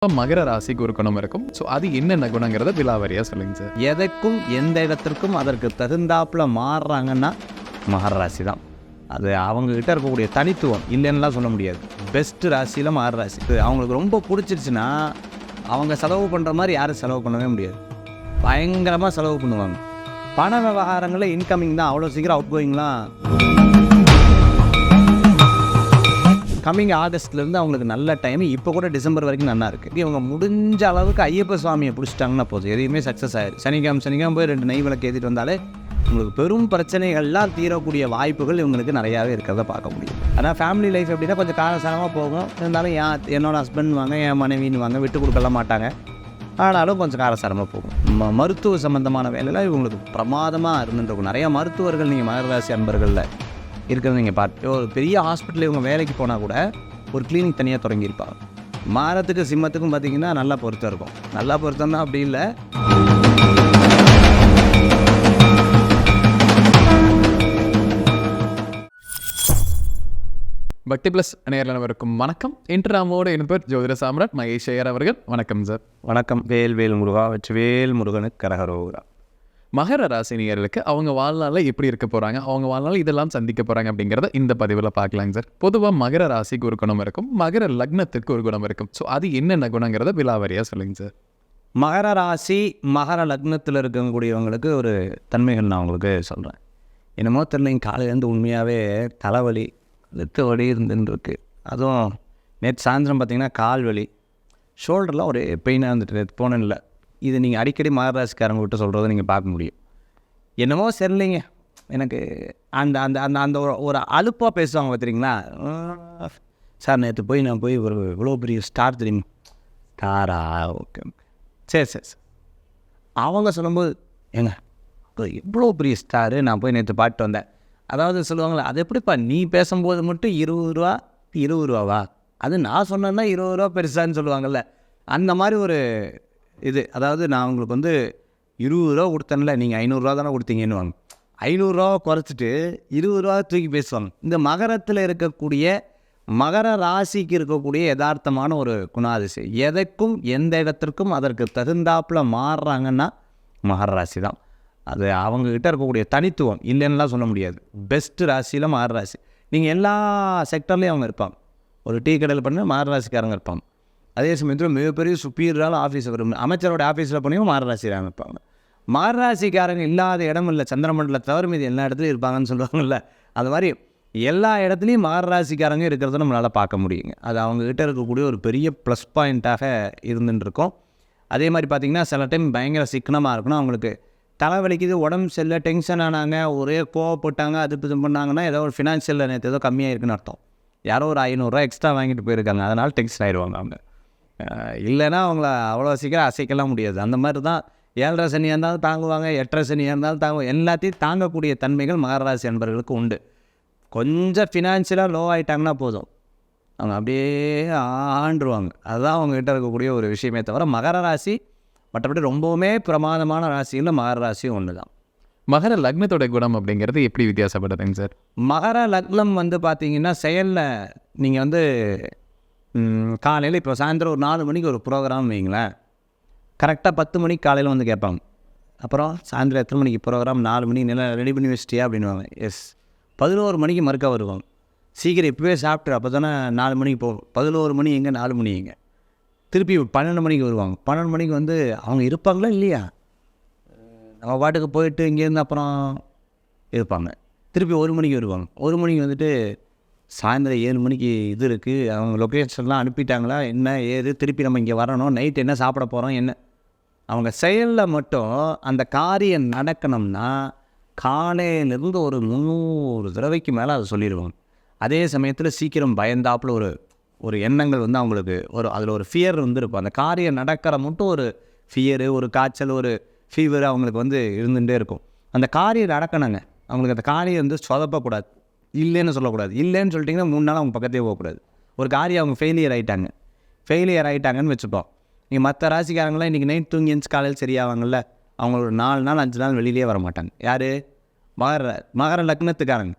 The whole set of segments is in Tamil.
இப்போ மகர ராசிக்கு ஒரு குணம் இருக்கும். ஸோ அது என்னென்ன குணங்கிறத விலாவரியாக சொல்லுங்க சார். எதற்கும் எந்த இடத்திற்கும் அதற்கு தகுந்தாப்புல மாறுறாங்கன்னா மகர ராசி தான் அது அவங்கக்கிட்ட இருக்கக்கூடிய தனித்துவம் இல்லைன்னுலாம் சொல்ல முடியாது. பெஸ்ட் ராசியில் மகர ராசி. இது அவங்களுக்கு ரொம்ப பிடிச்சிருச்சுன்னா அவங்க செலவு பண்ணுற மாதிரி யாரும் செலவு பண்ணவே முடியாது. பயங்கரமாக செலவு பண்ணுவாங்க. பண விவகாரங்களில் இன்கமிங் தான். அவ்வளோ சீக்கிரம் அவுட் கோயிங்லாம் கம்மிங் ஆகஸ்ட்லேருந்து அவங்களுக்கு நல்ல டைம் இப்போ கூட டிசம்பர் வரைக்கும் நல்லா இருக்குது இவங்க முடிஞ்ச அளவுக்கு ஐயப்ப சுவாமியை பிடிச்சிட்டாங்கன்னா போதும். எதையுமே சக்ஸஸ் ஆயிடும் சனிக்கிழமை சனிக்கிழமை போய் ரெண்டு நெய் விளக்கு ஏற்றிட்டு வந்தாலே உங்களுக்கு பெரும் பிரச்சனைகள்லாம் தீரக்கூடிய வாய்ப்புகள் இவங்களுக்கு நிறையாவே இருக்கிறத பார்க்க முடியும். ஆனால் ஃபேமிலி லைஃப் எப்படின்னா கொஞ்சம் காலசாரமாக போகும். இருந்தாலும் என் என்னோட ஹஸ்பண்ட் வாங்க என் மனைவின்னு வாங்க விட்டு கொடுக்கலாம் மாட்டாங்க. ஆனாலும் கொஞ்சம் காரசாரமாக போகும். ம மருத்துவ சம்மந்தமான வேலையில் இவங்களுக்கு பிரமாதமாக இருந்துருக்கும் நிறையா மருத்துவர்கள் நீங்கள் மகராசி அன்பர்களில். இருக்கிறத நீங்கள் பார்த்து ஒரு பெரிய ஹாஸ்பிட்டல் இவங்க வேலைக்கு போனால் கூட ஒரு கிளினிக் தனியாக தொடங்கியிருப்பாங்க. மாரத்துக்கு சிம்மத்துக்கும் பார்த்தீங்கன்னா நல்லா பொருத்தம் இருக்கும். நல்லா பொருத்தம்னா அப்படி இல்லை. பக்தி பிளஸ் நேரில் வணக்கம். இன்று நம்மோடு என்பவர் ஜோதிட சாம்ராட் மகேஷ் ஐயர் அவர்கள். வணக்கம் சார். வணக்கம். வேல் வேல் முருகா வச்சு வேல் முருகனுக்கு கரகரோகரா. மகர ராசினியர்களுக்கு அவங்க வாழ்நாளில் எப்படி இருக்க போகிறாங்க அவங்க வாழ்நாள் இதெல்லாம் சந்திக்க போகிறாங்க அப்படிங்கிறத இந்த பதிவில் பார்க்கலாங்க சார். பொதுவாக மகர ராசிக்கு ஒரு குணம் இருக்கும் மகர லக்னத்துக்கு ஒரு குணம் இருக்கும். ஸோ அது என்னென்ன குணங்கிறத விலாவரியாக சொல்லுங்க சார். மகர ராசி மகர லக்னத்தில் இருக்கக்கூடியவங்களுக்கு ஒரு தன்மைகள் நான் உங்களுக்கு சொல்கிறேன் என்னமோ தெரியலைங்க காலையிலேருந்து உண்மையாகவே தலைவலி லெத்து வலி இருந்துன்னு அதுவும் நேற்று சாயந்தரம் பார்த்திங்கன்னா கால் வலி ஷோல்டர்லாம் ஒரு பெயினாக இருந்துட்டு நேற்று போனேன் இல்லை. இது நீங்கள் அடிக்கடி மகர விட்டு சொல்கிறத நீங்கள் பார்க்க முடியும். என்னமோ சரியில்லைங்க. எனக்கு அந்த அந்த அந்த அந்த ஒரு ஒரு அலுப்பாக பேசுவாங்க பார்த்துறீங்களா சார் நேற்று போய் நான் போய் ஒரு இவ்வளோ பெரிய ஸ்டார் தெரியும்? ஸ்டாரா ஓகே ஓகே சரி சரி சரி. அவங்க சொல்லும்போது ஏங்க அப்ப இவ்வளோ பெரிய ஸ்டாரு நான் போய் நேற்று பாட்டு வந்தேன். அதாவது சொல்லுவாங்களே அது எப்படிப்பா? நீ பேசும்போது மட்டும் இருபது ரூபா இருபது ரூபாவா? அது நான் சொன்னேன்னா இருபது ரூபா பெருசான்னு சொல்லுவாங்கள்ல அந்த மாதிரி ஒரு இது அதாவது நான் உங்களுக்கு வந்து இருபது ரூபா கொடுத்தேன்ல நீங்கள் ஐநூறுரூவா தானே கொடுத்தீங்கன்னு வாங்க ஐநூறுரூவா குறைச்சிட்டு இருபது ரூபா தூக்கி பேசுவாங்க. இந்த மகரத்தில் இருக்கக்கூடிய மகர ராசிக்கு இருக்கக்கூடிய யதார்த்தமான ஒரு குணாதிசயம் எதற்கும் எந்த இடத்திற்கும் அதற்கு தகுந்தாப்பில் மாறுறாங்கன்னா மகர ராசி தான். அது அவங்கக்கிட்ட இருக்கக்கூடிய தனித்துவம் இல்லைன்னுலாம் சொல்ல முடியாது. பெஸ்ட் ராசியில் மகர ராசி. நீங்கள் எல்லா செக்டர்லேயும் அவங்க இருப்பாங்க. ஒரு டீ கடையில் பண்ண மகர ராசிக்காரங்க இருப்பாங்க. அதே சமயத்தில் மிகப்பெரிய சுப்பீரால் ஆஃபீஸர் வரும் அமைச்சரோட ஆஃபீஸில் போனியும் மகர அமைப்பாங்க. மாரராசிக்காரங்க இல்லாத இடம் இல்லை. சந்திரமண்டல தவிர மீது எல்லா இடத்துலையும் இருப்பாங்கன்னு சொல்லுவாங்கல்ல. அது மாதிரி எல்லா இடத்துலையும் மாரராசிக்காரங்க இருக்கிறத நம்மளால் பார்க்க முடியுங்க. அது அவங்கக்கிட்ட இருக்கக்கூடிய ஒரு பெரிய ப்ளஸ் பாயிண்ட்டாக இருந்துட்டுருக்கோம். அதே மாதிரி பார்த்திங்கன்னா சில டைம் பயங்கர சிக்கனமாக இருக்கணும் அவங்களுக்கு தலைவலிக்குது உடம்பு சரியில்ல டென்ஷன் ஆனாங்க ஒரே கோவப்பட்டாங்க அது இது பண்ணாங்கன்னா ஏதோ ஒரு ஃபினான்ஷியலில் நேற்று ஏதோ கம்மியாக இருக்குன்னு அர்த்தம். யாரோ ஒரு ஐநூறுரூவா எக்ஸ்ட்ரா வாங்கிட்டு போயிருக்காங்க. அதனால் டென்ஷன் ஆயிடுவாங்க அவங்க. இல்லைன்னா அவங்கள அவ்வளோ சீக்கிரம் அசைக்கலாம் முடியாது. அந்த மாதிரி தான் ஏழரை சனியாக இருந்தாலும் தாங்குவாங்க எட்டரை சனியாக இருந்தாலும் தாங்குவாங்க எல்லாத்தையும் தாங்கக்கூடிய தன்மைகள் மகராசி அன்பர்களுக்கு உண்டு. கொஞ்சம் ஃபினான்ஷியலாக லோ ஆகிட்டாங்கன்னா போதும். அவங்க அப்படியே ஆண்டுருவாங்க. அதுதான் அவங்ககிட்ட இருக்கக்கூடிய ஒரு விஷயமே தவிர மகர ராசி மற்றபடி ரொம்பவுமே பிரமாதமான ராசியில் மகர ராசியும் ஒன்று தான் மகர லக்னத்தோட குணம் அப்படிங்கிறது எப்படி வித்தியாசப்படுதுங்க சார்? மகர லக்னம் வந்து பார்த்தீங்கன்னா செயலில் நீங்கள் வந்து காலையில் இப்போ சாயந்தரம் ஒரு நாலு மணிக்கு ஒரு ப்ரோக்ராம் வைங்களேன் கரெக்டாக பத்து மணிக்கு காலையில் வந்து கேட்பாங்க அப்புறம் சாயந்தரம் எத்தனை மணிக்கு ப்ரோக்ராம் நாலு மணிக்கு நில ரெடி பண்ணி வச்சிட்டியா? அப்படின்னுவாங்க. எஸ் பதினோரு மணிக்கு மறுக்க வருவாங்க சீக்கிரம் இப்போவே சாப்பிட்டு அப்போ தானே நாலு மணிக்கு போகும் பதினோரு மணி எங்கே நாலு மணி எங்கே? திருப்பி பன்னெண்டு மணிக்கு வருவாங்க. பன்னெண்டு மணிக்கு வந்து அவங்க இருப்பாங்களா இல்லையா? நம்ம பாட்டுக்கு போயிட்டு இங்கேருந்து அப்புறம் இருப்பாங்க. திருப்பி ஒரு மணிக்கு வருவாங்க. ஒரு மணிக்கு வந்துட்டு சாயந்தரம் ஏழு மணிக்கு இது இருக்குது அவங்க லொக்கேஷன்லாம் அனுப்பிட்டாங்களா? என்ன ஏது? திருப்பி நம்ம இங்கே வரணும். நைட் என்ன சாப்பிட போகிறோம் என்ன? அவங்க செயலில் மட்டும் அந்த காரியம் நடக்கணும்னா காலையிலேருந்து ஒரு முந்நூறு தடவைக்கு மேலே அதை சொல்லிடுவாங்க. அதே சமயத்தில் சீக்கிரம் பயந்தாப்புல ஒரு ஒரு எண்ணங்கள் வந்து அவங்களுக்கு ஒரு அதில் ஒரு ஃபியர் வந்து இருக்கும் அந்த காரியம் நடக்கிற மட்டும் ஒரு ஃபியரு ஒரு காய்ச்சல் ஒரு ஃபீவர் அவங்களுக்கு வந்து இருந்துகிட்டே இருக்கும். அந்த காரியம் நடக்கணுங்க. அவங்களுக்கு அந்த காரியம் வந்து சொதப்பக்கூடாது. இல்லைன்னு சொல்லக்கூடாது. இல்லைன்னு சொல்லிட்டிங்கன்னா மூணு நாள் அவங்க பக்கத்தே போகக்கூடாது. ஒரு காரியம் அவங்க ஃபெயிலியர் ஆகிட்டாங்க ஃபெயிலியர் ஆகிட்டாங்கன்னு வச்சுப்போம். நீங்கள் மற்ற ராசிக்காரங்களாம் இன்றைக்கி நைட் தூங்கி எழுந்து காலையில் சரியாவாங்கல்ல அவங்க ஒரு நாலு நாள் அஞ்சு நாள் வெளியிலே வர மாட்டாங்க யார்? மகர மகர லக்னத்துக்காரங்க.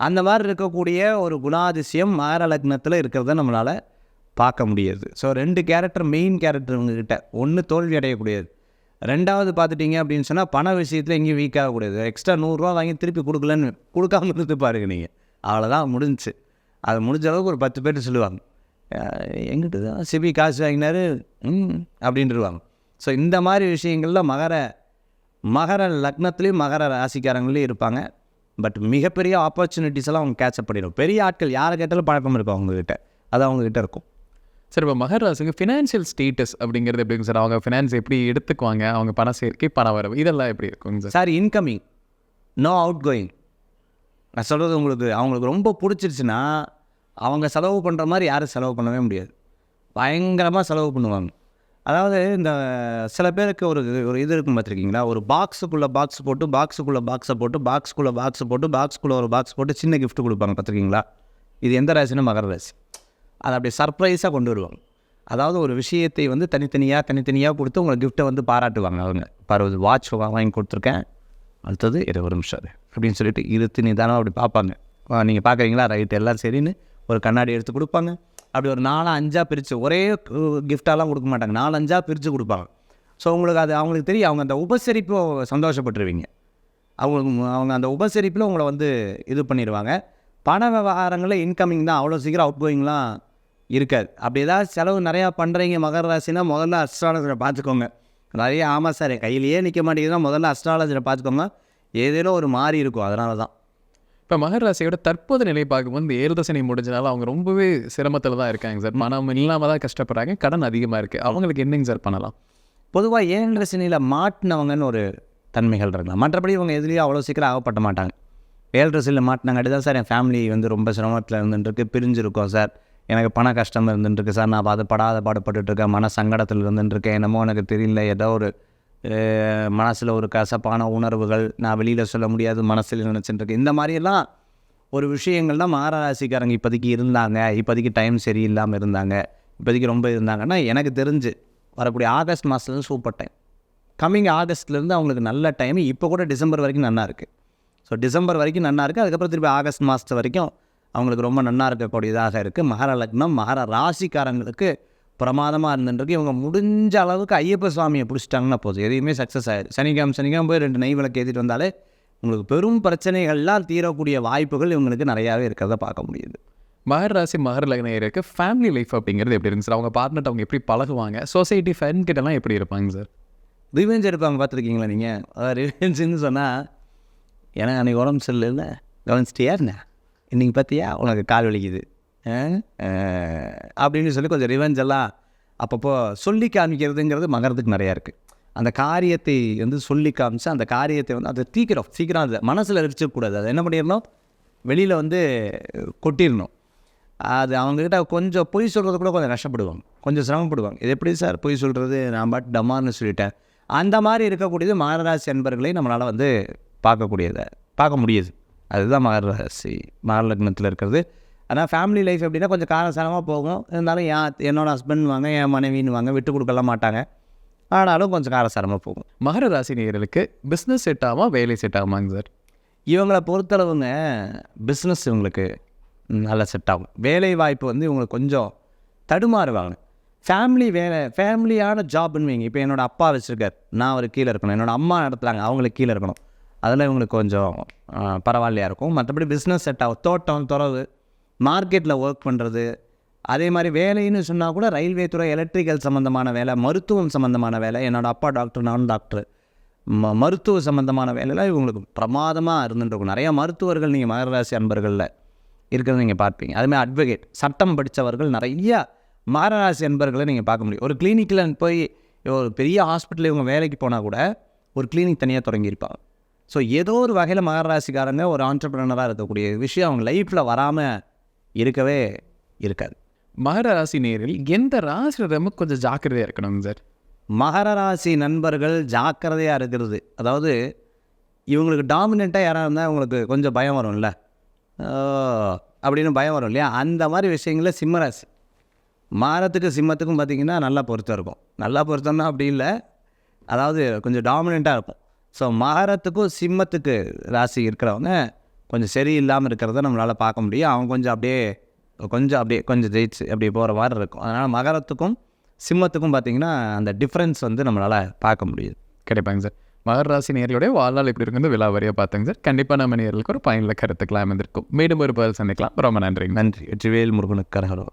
அந்த மாதிரி இருக்கக்கூடிய ஒரு குணாதிசயம் மகர லக்னத்தில் இருக்கிறத நம்மளால் பார்க்க முடியாது. ஸோ ரெண்டு கேரக்டர் மெயின் கேரக்டர் உங்ககிட்ட ஒன்று தோல்வி அடையக்கூடியது. ரெண்டாவது பார்த்துட்டிங்க அப்படின்னு சொன்னால் பண விஷயத்தில் எங்கேயும் வீக் ஆகக்கூடாது எக்ஸ்ட்ரா நூறுரூவா வாங்கி திருப்பி கொடுக்கலன்னு கொடுக்காம இருந்து பாருங்க நீங்கள் அவ்வளோதான் முடிஞ்சுச்சு அது முடிஞ்ச அளவுக்கு ஒரு பத்து பேர் சொல்லுவாங்க. எங்கிட்ட தான் சிபி காசு வாங்கினாரு. ம் அப்படின்ட்டுருவாங்க. ஸோ இந்த மாதிரி விஷயங்களில் மகர மகர லக்னத்துலேயும் மகர ராசிக்காரங்களையும் இருப்பாங்க. பட் மிகப்பெரிய ஆப்பர்ச்சுனிட்டிஸ் எல்லாம் அவங்க கேட்சப் பண்ணிடும் பெரிய ஆட்கள் யாரை கேட்டாலும் பழக்கம் இருக்கும் அவங்கக்கிட்ட அது அவங்கக்கிட்ட இருக்கும். சார் இப்போ மகர ராசிக்கு ஃபினான்ஷியல் ஸ்டேட்டஸ் அப்படிங்கிறது எப்படிங்க சார்? அவங்க ஃபினான்ஸ் எப்படி எடுத்துக்குவாங்க? அவங்க பண சேர்க்கை பண வரவு இதெல்லாம் எப்படி இருக்குங்க sir? Sir incoming no outgoing நான் சொல்கிறது உங்களுக்கு அவங்களுக்கு ரொம்ப பிடிச்சிருச்சுன்னா அவங்க செலவு பண்ணுற மாதிரி யாரும் செலவு பண்ணவே முடியாது. பயங்கரமாக செலவு பண்ணுவாங்க. அதாவது இந்த சில பேருக்கு ஒரு ஒரு இது இருக்கும் பார்த்துருக்கீங்களா? ஒரு பாக்ஸுக்குள்ளே பாக்ஸ் போட்டு பாக்ஸுக்குள்ளே பாக்ஸை போட்டு பாக்ஸுக்குள்ளே பாக்ஸ் போட்டு பாக்ஸுக்குள்ளே ஒரு பாக்ஸ் போட்டு சின்ன கிஃப்ட் கொடுப்பாங்க பார்த்துருக்கீங்களா? இது எந்த ராசினா மகர ராசி. அதை அப்படியே சர்ப்ரைஸாக கொண்டு வருவாங்க. அதாவது ஒரு விஷயத்தை வந்து தனித்தனியாக தனித்தனியாக கொடுத்து உங்களை கிஃப்ட்டை வந்து பாராட்டுவாங்க. அவங்க பருவது வாட்ச் வாங்கி கொடுத்துருக்கேன். அடுத்தது இருபது நிமிஷம் அது அப்படின்னு சொல்லிட்டு இருத்து நிதானம் அப்படி பார்ப்பாங்க. நீங்கள் பார்க்குறீங்களா? ரைட் எல்லாம் சரின்னு ஒரு கண்ணாடி எடுத்து கொடுப்பாங்க. அப்படி ஒரு நாலு அஞ்சாக பிரித்து ஒரே கிஃப்டாலாம் கொடுக்க மாட்டாங்க. நாலு அஞ்சாக பிரித்து கொடுப்பாங்க. ஸோ உங்களுக்கு அது அவங்களுக்கு தெரியும். அவங்க அந்த உபசரிப்பு சந்தோஷப்பட்டுருவீங்க. அவங்களுக்கு அவங்க அந்த உபசரிப்பில் உங்களை வந்து இது பண்ணிடுவாங்க பண விவகாரங்களில் இன்கமிங் தான். அவ்வளோ சீக்கிரம் அவுட் கோயிங்லாம் இருக்காது. அப்படி ஏதாவது செலவு நிறையா பண்ணுறீங்க மகர ராசினா முதல்ல அஸ்ட்ராலஜரை பார்த்துக்கோங்க. நிறைய ஆமாம் சார் என் கையிலேயே நிற்க மாட்டேங்குதுன்னா முதல்ல அஸ்ட்ராலஜரை பார்த்துக்கோங்க. ஏதேனும் ஒரு மாறி இருக்கும் அதனால தான். இப்போ மகர ராசியோட தற்போது நிலை பார்க்கும்போது இந்த ஏறுதசனை முடிஞ்சனால அவங்க ரொம்பவே சிரமத்தில் தான் இருக்காங்க சார் பணம் இல்லாமல் தான் கஷ்டப்படுறாங்க கடன் அதிகமாக இருக்குது அவங்களுக்கு என்னங்க சார் பண்ணலாம்? பொதுவாக ஏழரை சனியில் மாட்டினவங்கன்னு ஒரு தன்மைகள் இருக்கலாம். மற்றபடி இவங்க எதுலேயும் அவ்வளோ சீக்கிரம் ஆகப்பட்ட மாட்டாங்க. ஏழரை சனியில் மாட்டினாங்காட்டி தான் சார் என் ஃபேமிலி வந்து ரொம்ப சிரமத்தில் இருந்துட்டுருக்கு பிரிஞ்சிருக்கோம் சார் எனக்கு பண கஷ்டம் இருந்துட்டுருக்கு சார். நான் அது படாத பாடுபட்டுருக்கேன் மன சங்கடத்தில் இருந்துட்டுருக்கேன். என்னமோ எனக்கு தெரியல. ஏதோ ஒரு மனசில் ஒரு கசப்பான உணர்வுகள் நான் வெளியில் சொல்ல முடியாது மனசில் நினச்சிட்டுருக்கேன். இந்த மாதிரியெல்லாம் ஒரு விஷயங்கள் தான் மாரராசிக்காரங்க இப்போதைக்கு இருந்தாங்க. இப்போதைக்கு டைம் சரியில்லாமல் இருந்தாங்க. இப்போதைக்கு ரொம்ப இருந்தாங்கன்னா எனக்கு தெரிஞ்சு வரக்கூடிய ஆகஸ்ட் மாதத்துலேருந்து சூப்பர் டைம் கம்மிங் ஆகஸ்ட்லேருந்து அவங்களுக்கு நல்ல டைம் இப்போ கூட டிசம்பர் வரைக்கும் நல்லா இருக்குது ஸோ டிசம்பர் வரைக்கும் நல்லா இருக்குது அதுக்கப்புறம் திருப்பி ஆகஸ்ட் மாதத்து வரைக்கும் அவங்களுக்கு ரொம்ப நல்லா இருக்கக்கூடியதாக இருக்குது மகர லக்னம் மகர ராசிக்காரங்களுக்கு பிரமாதமாக இருந்துருக்கு இவங்க முடிஞ்ச அளவுக்கு ஐயப்ப சுவாமியை பிடிச்சிட்டாங்கன்னா போதும். எதையுமே சக்ஸஸ் ஆயிடும் சனிக்கிழமை சனிக்கிழமை போய் ரெண்டு நெய் விளக்கு ஏற்றிட்டு வந்தாலே உங்களுக்கு பெரும் பிரச்சனைகள்லாம் தீரக்கூடிய வாய்ப்புகள் இவங்களுக்கு நிறையாவே இருக்கிறத பார்க்க முடியுது. மகர ராசி மகர லக்னையருக்கு ஃபேமிலி லைஃப் அப்படிங்கிறது எப்படி இருக்குங்க சார் அவங்க பார்ட்னர் அவங்க எப்படி பழகுவாங்க? சொசைட்டி ஃப்ரெண்ட் கிட்டலாம் எப்படி இருப்பாங்க சார் ரிவெஞ்ச் எடுப்பாங்க பார்த்துருக்கீங்களா நீங்கள் ரிவெஞ்சுன்னு சொன்னால் எனக்கு அன்றைக்கி உடம்பு சரியில்லை கவனிச்சிட்டியா என்ன? இன்றைக்கி பார்த்தியா? உனக்கு கால் வலிக்குது. அப்படின்னு சொல்லி கொஞ்சம் ரிவெஞ்ச் எல்லாம் அப்பப்போ சொல்லி காமிக்கிறதுங்கிறது மகரத்துக்கு நிறையா இருக்குது அந்த காரியத்தை வந்து சொல்லி காமிச்சு அந்த காரியத்தை வந்து அதை தீக்கிரம் சீக்கிரம் அது மனசில் எரிச்சக்கூடாது அதை என்ன பண்ணிடணும்? வெளியில் வந்து கொட்டிடணும். அது அவங்கக்கிட்ட கொஞ்சம் பொய் சொல்கிறது கூட கொஞ்சம் கஷ்டப்படுவாங்க. கொஞ்சம் சிரமப்படுவாங்க. இது எப்படி சார் பொய் சொல்கிறது நான் பாட்டு டமார்னு சொல்லிட்டேன். அந்த மாதிரி இருக்கக்கூடியது மகராசி அன்பர்களை நம்மளால் வந்து பார்க்கக்கூடியதை பார்க்க முடியுது. அதுதான் மகர ராசி மகர லக்னத்தில் இருக்கிறது. ஆனால் ஃபேமிலி லைஃப் எப்படின்னா கொஞ்சம் காரசாரமாக போகும். இருந்தாலும் என் என்னோட ஹஸ்பண்ட் வாங்க என் மனைவின்னு வாங்க விட்டு கொடுக்கலாம் மாட்டாங்க. ஆனாலும் கொஞ்சம் காரசாரமாக போகும். மகர ராசி நேயர்களுக்கு பிஸ்னஸ் செட் ஆகுமா வேலை செட் ஆகுமாங்க சார் இவங்களை பொறுத்தளவுங்க பிஸ்னஸ் இவங்களுக்கு நல்லா செட் ஆகும். வேலை வாய்ப்பு வந்து இவங்களுக்கு கொஞ்சம் தடுமாறுவாங்க. ஃபேமிலி வேலை ஃபேமிலியான ஜாப்னு வைங்க. இப்போ என்னோடய அப்பா வச்சுருக்கார். நான் அவர் கீழே இருக்கணும். என்னோடய அம்மா நடத்துகிறாங்க அவங்களுக்கு கீழே இருக்கணும். அதில் இவங்களுக்கு கொஞ்சம் பரவாயில்லையாக பரவாயில்லையா இருக்கும். மற்றபடி பிஸ்னஸ் செட் ஆகும் தோட்டம் துறவு மார்க்கெட்டில் ஒர்க் பண்ணுறது அதே மாதிரி வேலைன்னு சொன்னால் கூட ரயில்வே துறை எலக்ட்ரிக்கல் சம்மந்தமான வேலை மருத்துவம் சம்மந்தமான வேலை என்னோடய அப்பா டாக்டர் நானும் டாக்டர் ம மருத்துவ சம்மந்தமான வேலையெல்லாம் இவங்களுக்கு பிரமாதமாக இருந்துட்டு நிறையா மருத்துவர்கள் நீங்கள் மகராசி அன்பர்களில் இருக்கிறத நீங்கள் பார்ப்பீங்க. அதுமாதிரி அட்வொகேட் சட்டம் படித்தவர்கள் நிறையா மகராசி அன்பர்களை நீங்கள் பார்க்க முடியும். ஒரு கிளினிக்கில் போய் ஒரு பெரிய ஹாஸ்பிட்டலில் இவங்க வேலைக்கு போனால் கூட ஒரு கிளினிக் தனியாக தொடங்கியிருப்பாங்க. ஸோ ஏதோ ஒரு வகையில் மகர ராசிக்காரங்க ஒரு ஆண்டர்பிரினராக இருக்கக்கூடிய விஷயம் அவங்க லைஃப்பில் வராமல் இருக்கவே இருக்காது. மகர ராசி நேரில் எந்த ராசியிடமும் கொஞ்சம் ஜாக்கிரதையாக இருக்கணுங்க சார்? மகர ராசி நண்பர்கள் ஜாக்கிரதையாக இருக்கிறது. அதாவது இவங்களுக்கு டாமினண்ட்டாக யாராக இருந்தால் இவங்களுக்கு கொஞ்சம் பயம் வரும்ல? அப்படின்னு பயம் வரும் இல்லையா? அந்த மாதிரி விஷயங்களில் சிம்ம ராசி. மாரத்துக்கு சிம்மத்துக்கும் பார்த்திங்கன்னா நல்லா பொருத்தம் இருக்கும். நல்லா பொருத்தம்னா அப்படி இல்லை. அதாவது கொஞ்சம் டாமினண்ட்டாக இருக்கும் ஸோ மகரத்துக்கும் சிம்மத்துக்கு ராசி இருக்கிறவங்க கொஞ்சம் சரியில்லாமல் இருக்கிறத நம்மளால் பார்க்க முடியும். அவங்க கொஞ்சம் அப்படியே கொஞ்சம் அப்படியே கொஞ்சம் ஜெயிச்சு அப்படியே போகிற மாதிரி இருக்கும். அதனால் மகரத்துக்கும் சிம்மத்துக்கும் பார்த்தீங்கன்னா அந்த டிஃப்ரென்ஸ் வந்து நம்மளால் பார்க்க முடியுது. கிடைப்பாங்க சார். மகர ராசி நேர்களுடைய வாழ்நாள் எப்படி இருக்குது விலாவரியாக பார்த்தாங்க சார். கண்டிப்பாக நம்ம நேர்களுக்கு ஒரு பயனுள்ள கருத்துக்கெல்லாம் இருந்திருக்கும் மீண்டும் ஒரு பதில் சந்திக்கலாம். ரொம்ப நன்றிங்க. நன்றி. வெற்றிவேல் முருகனுக்கு கரகரம்